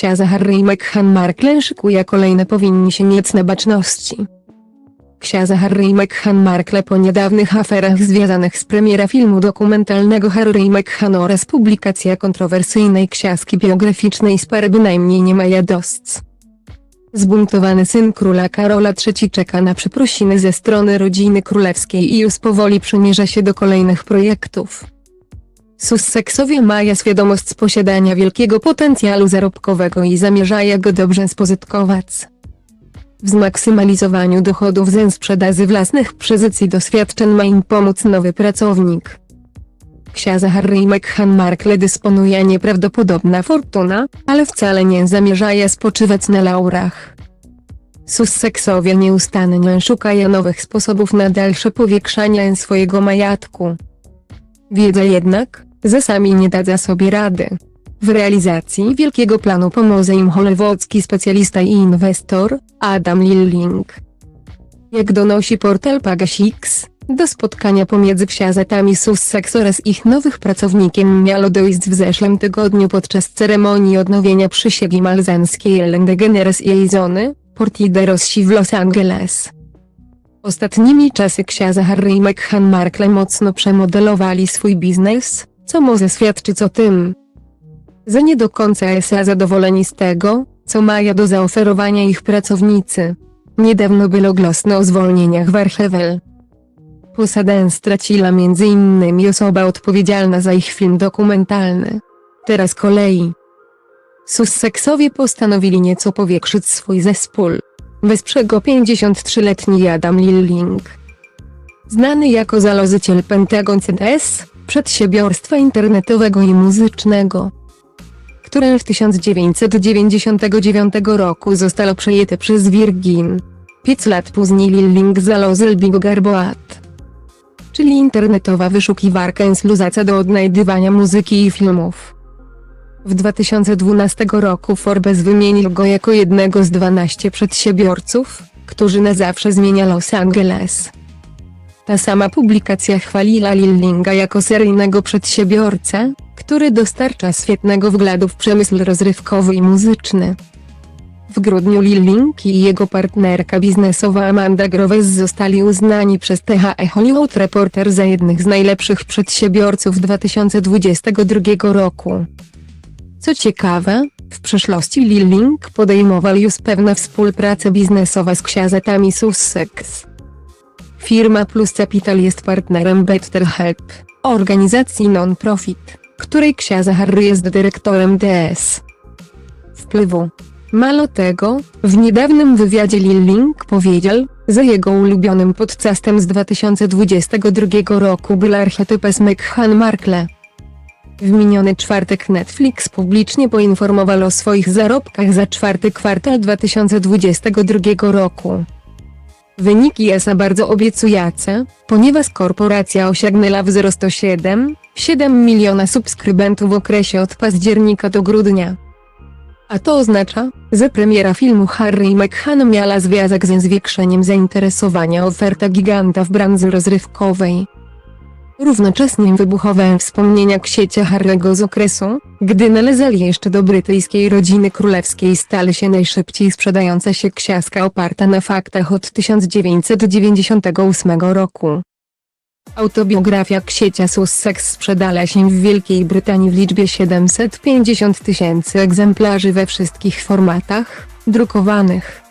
Księdza Harry i Meghan Markle szykuje kolejne powinniesieniec na baczności. Księdza Harry i Meghan Markle po niedawnych aferach związanych z premiera filmu dokumentalnego Harry i Meghan oraz publikacja kontrowersyjnej książki biograficznej z pary bynajmniej nie ma jadosc. Zbuntowany syn króla Karola III czeka na przeprosiny ze strony rodziny królewskiej i już powoli przymierza się do kolejnych projektów. Sussexowie mają świadomość posiadania wielkiego potencjału zarobkowego i zamierzają go dobrze spożytkować. W zmaksymalizowaniu dochodów ze sprzedaży własnych pozycji doświadczeń ma im pomóc nowy pracownik. Księdza Harry i Meghan Markle dysponuje nieprawdopodobna fortuna, ale wcale nie zamierzają spoczywać na laurach. Sussexowie nieustannie szukają nowych sposobów na dalsze powiększanie swojego majątku. Wiedzą jednak, że sami nie dadzą sobie rady. W realizacji wielkiego planu pomoże im hollywoodzki specjalista i inwestor, Adam Lilling. Jak donosi portal Pagasix, do spotkania pomiędzy księżatami Sussex oraz ich nowych pracownikiem miało dojść w zeszłym tygodniu podczas ceremonii odnowienia przysięgi malzanskiej Ellen DeGeneres i jej żony, Porty Rossi w Los Angeles. Ostatnimi czasy księża Harry i Meghan Markle mocno przemodelowali swój biznes, co może świadczyć o tym, że nie do końca są zadowoleni z tego, co mają do zaoferowania ich pracownicy. Niedawno było głośno o zwolnieniach w Archewel. Posadę straciła m.in. osoba odpowiedzialna za ich film dokumentalny. Teraz kolei. Sussexowie postanowili nieco powiększyć swój zespół. Wesprze go 53-letni Adam Lilling. Znany jako założyciel Pentagon CDS, przedsiębiorstwa internetowego i muzycznego, które w 1999 roku zostało przejęte przez Virgin. 5 lat później Lilling założył Big Garboat, czyli internetowa wyszukiwarka służąca do odnajdywania muzyki i filmów. W 2012 roku Forbes wymienił go jako jednego z 12 przedsiębiorców, którzy na zawsze zmienia Los Angeles. Ta sama publikacja chwaliła Lillinga jako seryjnego przedsiębiorcę, który dostarcza świetnego wglądu w przemysł rozrywkowy i muzyczny. W grudniu Lilling i jego partnerka biznesowa Amanda Groves zostali uznani przez THE Hollywood Reporter za jednych z najlepszych przedsiębiorców 2022 roku. Co ciekawe, w przeszłości Lilling podejmował już pewne współprace biznesowe z księżatami Sussex. Firma Plus Capital jest partnerem Better Help, organizacji non-profit, której księdza Harry jest dyrektorem DS. Wpływu. Mało tego, w niedawnym wywiadzie Lilling powiedział, że jego ulubionym podcastem z 2022 roku był archetypes Meghan Markle. W miniony czwartek Netflix publicznie poinformował o swoich zarobkach za czwarty kwartał 2022 roku. Wyniki są bardzo obiecujące, ponieważ korporacja osiągnęła wzrost o 7, 7 miliona subskrybentów w okresie od października do grudnia. A to oznacza, że premiera filmu Harry i Meghan miała związek ze zwiększeniem zainteresowania oferta giganta w branży rozrywkowej. Równocześnie wybuchowe wspomnienia ksiecia Harry'ego z okresu, gdy należeli jeszcze do brytyjskiej rodziny królewskiej stali się najszybciej sprzedająca się książka oparta na faktach od 1998 roku. Autobiografia ksiecia Sussex sprzedała się w Wielkiej Brytanii w liczbie 750 tysięcy egzemplarzy we wszystkich formatach, drukowanych,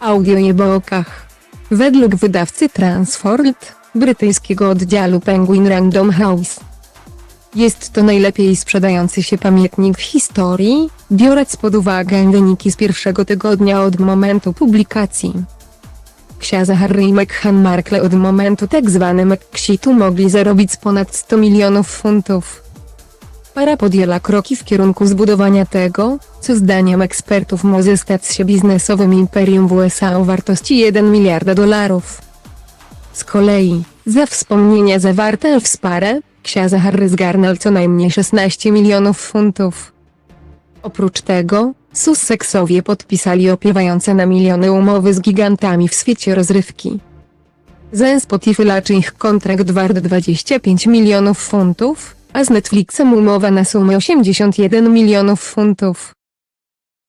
audio i e-bookach. Według wydawcy Transford, brytyjskiego oddziału Penguin Random House. Jest to najlepiej sprzedający się pamiętnik w historii, biorąc pod uwagę wyniki z pierwszego tygodnia od momentu publikacji. Księża Harry i Meghan Markle od momentu tzw. Mexitu mogli zarobić ponad 100 milionów funtów. Para podjęła kroki w kierunku zbudowania tego, co zdaniem ekspertów może stać się biznesowym imperium w USA o wartości 1 miliarda dolarów. Z kolei, za wspomnienia zawarte w sparę, księża Harry zgarnął co najmniej 16 milionów funtów. Oprócz tego, Sussexowie podpisali opiewające na miliony umowy z gigantami w świecie rozrywki. Zen Spotify laczy ich kontrakt wart 25 milionów funtów, a z Netflixem umowa na sumę 81 milionów funtów.